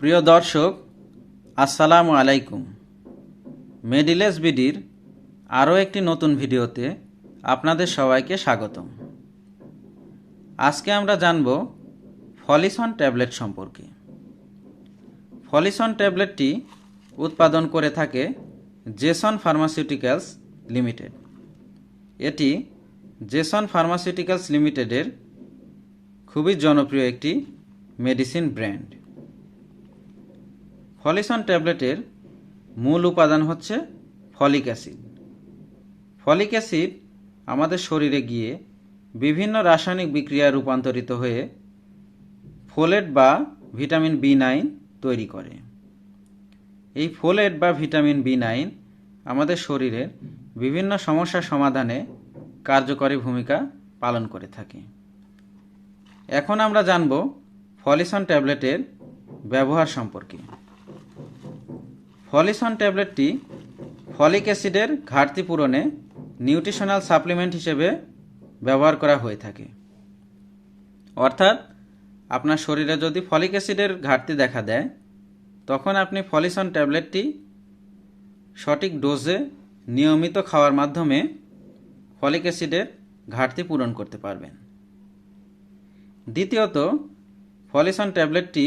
প্রিয় দর্শক, আসসালামু আলাইকুম। মেডিলেস বিডির আরও একটি নতুন ভিডিওতে আপনাদের সবাইকে স্বাগতম। আজকে আমরা জানব ফলিসন ট্যাবলেট সম্পর্কে। ফলিসন ট্যাবলেটটি উৎপাদন করে থাকে জেসন ফার্মাসিউটিক্যালস লিমিটেড। এটি জেসন ফার্মাসিউটিক্যালস লিমিটেডের খুবই জনপ্রিয় একটি মেডিসিন ব্র্যান্ড। ফলিসন ট্যাবলেটের মূল উপাদান হচ্ছে ফলিক অ্যাসিড। ফলিক অ্যাসিড আমাদের শরীরে গিয়ে বিভিন্ন রাসায়নিক বিক্রিয়ায় রূপান্তরিত হয়ে ফোলেট বা ভিটামিন বি নাইন তৈরি করে। এই ফোলেট বা ভিটামিন বি নাইন আমাদের শরীরের বিভিন্ন সমস্যা সমাধানে কার্যকরী ভূমিকা পালন করে থাকে। এখন আমরা জানব ফলিসন ট্যাবলেটের ব্যবহার সম্পর্কে। ফলিসন ট্যাবলেটটি ফলিক অ্যাসিডের ঘাটতি পূরণে নিউট্রিশনাল সাপ্লিমেন্ট হিসেবে ব্যবহার করা হয়ে থাকে। অর্থাৎ, আপনার শরীরে যদি ফলিক অ্যাসিডের ঘাটতি দেখা দেয়, তখন আপনি ফলিসন ট্যাবলেটটি সঠিক ডোজে নিয়মিত খাওয়ার মাধ্যমে ফলিক অ্যাসিডের ঘাটতি পূরণ করতে পারবেন। দ্বিতীয়ত, ফলিসন ট্যাবলেটটি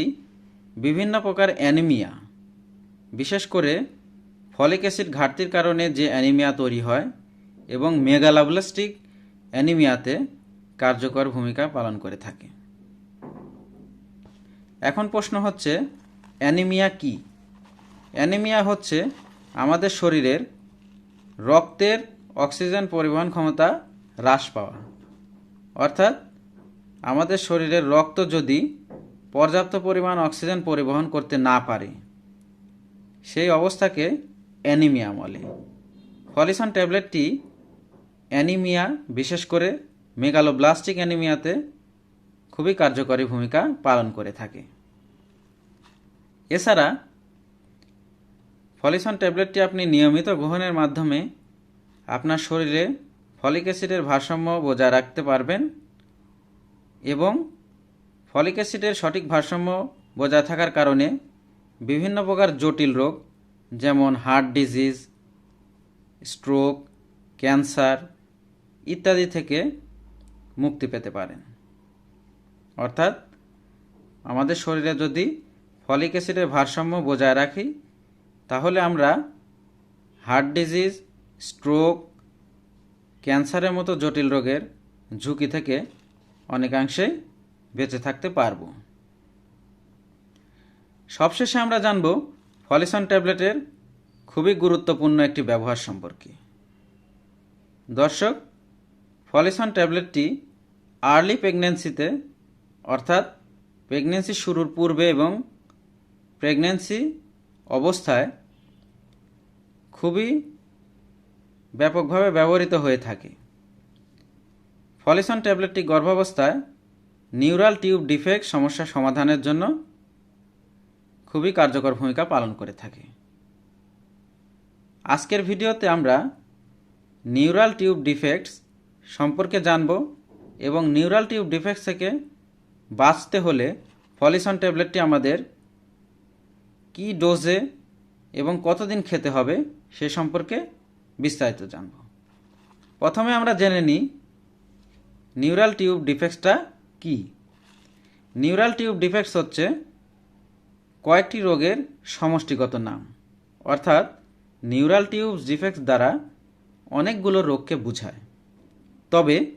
বিভিন্ন প্রকার অ্যানিমিয়া বিশেষ করে ফলিক অ্যাসিড ঘাটতির কারণে যে অ্যানিমিয়া তৈরি হয় এবং মেগালাবলাস্টিক অ্যানিমিয়াতে কার্যকর ভূমিকা পালন করে থাকে। এখন প্রশ্ন হচ্ছে, অ্যানিমিয়া কি? অ্যানিমিয়া হচ্ছে আমাদের শরীরের রক্তের অক্সিজেন পরিবহন ক্ষমতা হ্রাস পাওয়া। অর্থাৎ আমাদের শরীরের রক্ত যদি পর্যাপ্ত পরিমাণ অক্সিজেন পরিবহন করতে না পারে সেই অবস্থাকে অ্যানিমিয়া বলে। ফলিসন ট্যাবলেটটি অ্যানিমিয়া, বিশেষ করে মেগালোব্লাস্টিক অ্যানিমিয়াতে খুবই কার্যকরী ভূমিকা পালন করে থাকে। এছাড়া ফলিসন ট্যাবলেটটি আপনি নিয়মিত গ্রহণের মাধ্যমে আপনার শরীরে ফলিক অ্যাসিডের ভারসাম্য বজায় রাখতে পারবেন এবং ফলিক অ্যাসিডের সঠিক ভারসাম্য বজায় থাকার কারণে বিভিন্ন প্রকার জটিল রোগ, যেমন হার্ট ডিজিজ স্ট্রোক ক্যান্সার ইত্যাদি থেকে মুক্তি পেতে পারেন। অর্থাৎ আমাদের শরীরে যদি ফলিক অ্যাসিডের ভারসাম্য বজায় রাখি, তাহলে আমরা হার্ট ডিজিজ স্ট্রোক ক্যান্সারের মতো জটিল রোগের ঝুঁকি থেকে অনেকাংশেই বেঁচে থাকতে পারব। সবশেষে আমরা জানব ফলিসন ট্যাবলেটের খুবই গুরুত্বপূর্ণ একটি ব্যবহার সম্পর্কে। দর্শক ফলিসন ট্যাবলেটটি আর্লি প্রেগনেন্সিতে অর্থাৎ প্রেগনেন্সি শুরুর পূর্বে এবং প্রেগন্যান্সি অবস্থায় খুবই ব্যাপকভাবে ব্যবহৃত হয়ে থাকে। ফলিসন ট্যাবলেটটি গর্ভাবস্থায় নিউরাল টিউব ডিফেক্ট সমস্যা সমাধানের জন্য খুবই কার্যকর ভূমিকা পালন করে থাকে। আজকের ভিডিওতে আমরা নিউরাল টিউব ডিফেক্টস সম্পর্কে জানব এবং নিউরাল টিউব ডিফেক্টস থেকে বাঁচতে হলে ফলিসন ট্যাবলেটটি আমাদের কি ডোজে এবং কতদিন খেতে হবে সে সম্পর্কে বিস্তারিত জানব। প্রথমে আমরা জেনে নিই নিউরাল টিউব ডিফেক্টসটা কি। নিউরাল টিউব ডিফেক্টস হচ্ছে কয়েকটি রোগের সমষ্টিগত নাম। অর্থাৎ, নিউরাল টিউব ডিফেক্টস দ্বারা অনেকগুলো রোগকে বোঝায়। তবে,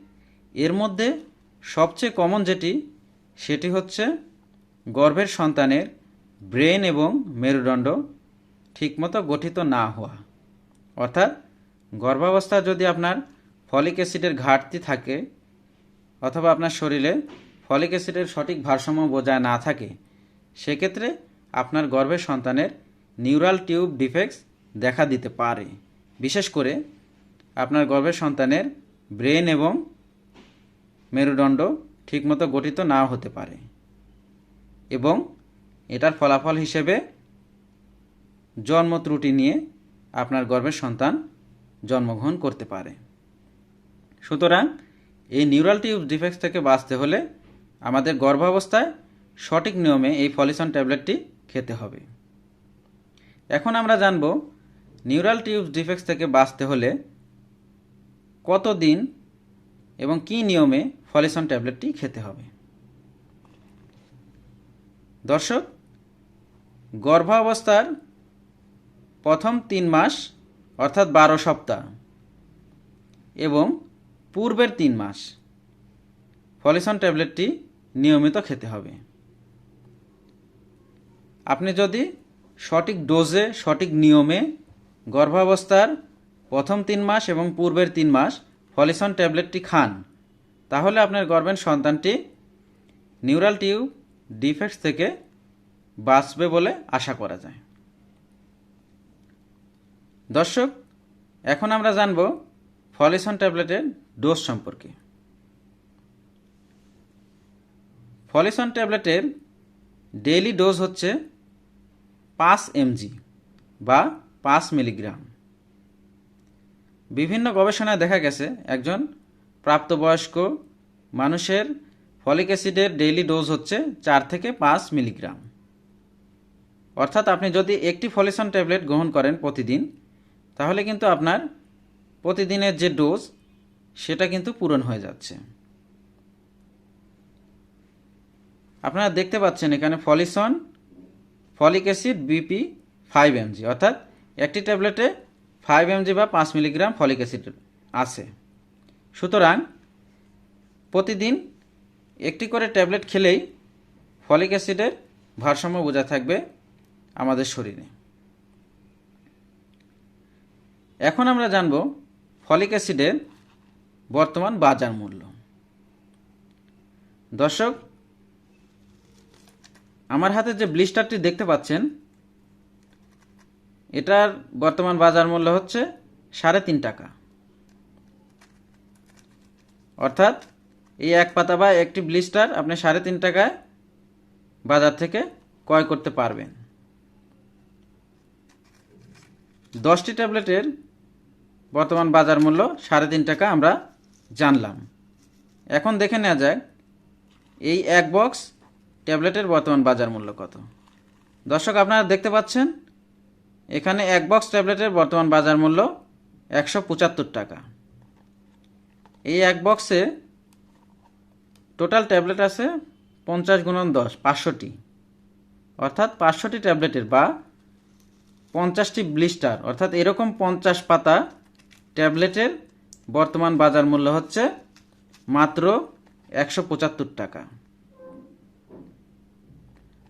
এর মধ্যে সবচেয়ে কমন যেটি, সেটি হচ্ছে গর্ভের সন্তানের ব্রেন এবং মেরুদণ্ড ঠিকমতো গঠিত না হওয়া। অর্থাৎ গর্ভাবস্থায় যদি আপনার ফলিক অ্যাসিডের ঘাটতি থাকে অথবা আপনার শরীরে ফলিক অ্যাসিডের সঠিক ভারসাম্য বজায় না থাকে, সেক্ষেত্রে আপনার গর্ভের সন্তানের নিউরাল টিউব ডিফেক্টস দেখা দিতে পারে। বিশেষ করে আপনার গর্ভের সন্তানের ব্রেন এবং মেরুদণ্ড ঠিকমতো গঠিত না হতে পারে এবং এটার ফলাফল হিসেবে জন্ম ত্রুটি নিয়ে আপনার গর্ভের সন্তান জন্মগ্রহণ করতে পারে। সুতরাং এই নিউরাল টিউব ডিফেক্টস থেকে বাঁচতে হলে আমাদের গর্ভাবস্থায় সঠিক নিয়মে এই ফলিসন ট্যাবলেটটি খেতে হবে। এখন আমরা জানব নিউরাল টিউবস ডিফেক্টস থেকে বাঁচতে হলে কত দিন এবং কি নিয়মে ফলিসন ট্যাবলেটটি খেতে হবে। দর্শক, গর্ভাবস্থার প্রথম তিন মাস, অর্থাৎ বারো সপ্তাহ, এবং পূর্বের তিন মাস, ফলিসন ট্যাবলেটটি নিয়মিত খেতে হবে। আপনি যদি সঠিক ডোজে, সঠিক নিয়মে গর্ভাবস্থার প্রথম তিন মাস এবং পূর্বের তিন মাস ফলিসন ট্যাবলেটটি খান, তাহলে আপনার গর্ভের সন্তানটি নিউরাল টিউব ডিফেক্টস থেকে বাঁচবে বলে আশা করা যায়। দর্শক, এখন আমরা জানব ফলিসন ট্যাবলেটের ডোজ সম্পর্কে। ফলিসন ট্যাবলেটের ডেইলি ডোজ হচ্ছে পাঁচ এমজি বা পাঁচ মিলিগ্রাম। বিভিন্ন গবেষণায় দেখা গেছে একজন প্রাপ্তবয়স্ক মানুষের ফলিক অ্যাসিডের ডেইলি ডোজ হচ্ছে চার থেকে পাঁচ মিলিগ্রাম। অর্থাৎ আপনি যদি একটি ফলিসন ট্যাবলেট গ্রহণ করেন প্রতিদিন, তাহলে কিন্তু আপনার প্রতিদিনের যে ডোজ, সেটা কিন্তু পূরণ হয়ে যাচ্ছে। আপনারা দেখতে পাচ্ছেন এখানে Folison folic acid BP five mg, অর্থাৎ একটি ট্যাবলেটে ফাইভ এমজি বা পাঁচ মিলিগ্রাম ফলিক অ্যাসিড আছে। সুতরাং প্রতিদিন একটি করে ট্যাবলেট খেলেই ফলিক অ্যাসিডের ভারসাম্য বোঝা থাকবে আমাদের শরীরে। এখন আমরা জানব ফলিক অ্যাসিডের বর্তমান বাজার মূল্য। দর্শক আমার হাতে যে ব্লিস্টারটি দেখতে পাচ্ছেন, এটার বর্তমান বাজার মূল্য হচ্ছে সাড়ে তিন টাকা। অর্থাৎ এই এক পাতা বা একটি ব্লিস্টার আপনি সাড়ে তিন টাকায় বাজার থেকে ক্রয় করতে পারবেন। দশটি ট্যাবলেটের বর্তমান বাজার মূল্য সাড়ে তিন টাকা আমরা জানলাম। এখন দেখে নেওয়া যাক, এই এক বক্স ট্যাবলেটের বর্তমান বাজার মূল্য কত? দর্শক, আপনারা দেখতে পাচ্ছেন, এখানে এক বক্স ট্যাবলেটের বর্তমান বাজার মূল্য একশো পঁচাত্তর টাকা। এই এক বক্সে টোটাল ট্যাবলেট আছে পঞ্চাশ গুণন দশ, পাঁচশোটি। অর্থাৎ পাঁচশোটি ট্যাবলেটের বা পঞ্চাশটি ব্লিস্টার, অর্থাৎ এরকম পঞ্চাশ পাতা ট্যাবলেটের বর্তমান বাজার মূল্য হচ্ছে মাত্র একশো পঁচাত্তর টাকা।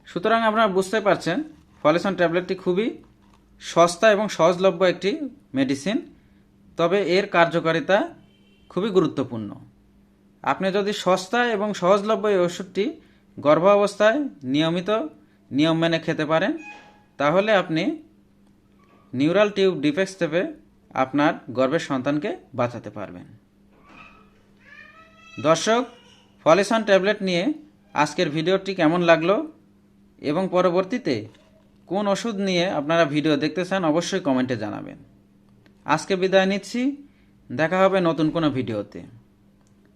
সুতরাং আপনারা বুঝতে পারছেন, ফলেসন ট্যাবলেটটি খুবই সস্তা এবং সহজলভ্য একটি মেডিসিন তবে এর কার্যকারিতা খুবই গুরুত্বপূর্ণ। আপনি যদি সস্তা এবং সহজলভ্য এই ওষুধটি গর্ভাবস্থায় নিয়মিত নিয়ম মেনে খেতে পারেন, তাহলে আপনি নিউরাল টিউব ডিফেক্স থেকে আপনার গর্ভের সন্তানকে বাঁচাতে পারবেন। দর্শক, ফলেসন ট্যাবলেট নিয়ে আজকের ভিডিওটি কেমন লাগল? এবং পরবর্তীতে কোন ওষুধ নিয়ে আপনারা ভিডিও দেখতে চান অবশ্যই কমেন্টে জানাবেন। আজকে বিদায় নিচ্ছি। দেখা হবে নতুন কোনো ভিডিওতে।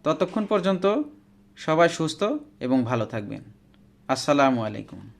ততক্ষণ পর্যন্ত সবাই সুস্থ এবং ভালো থাকবেন। আসসালামু আলাইকুম।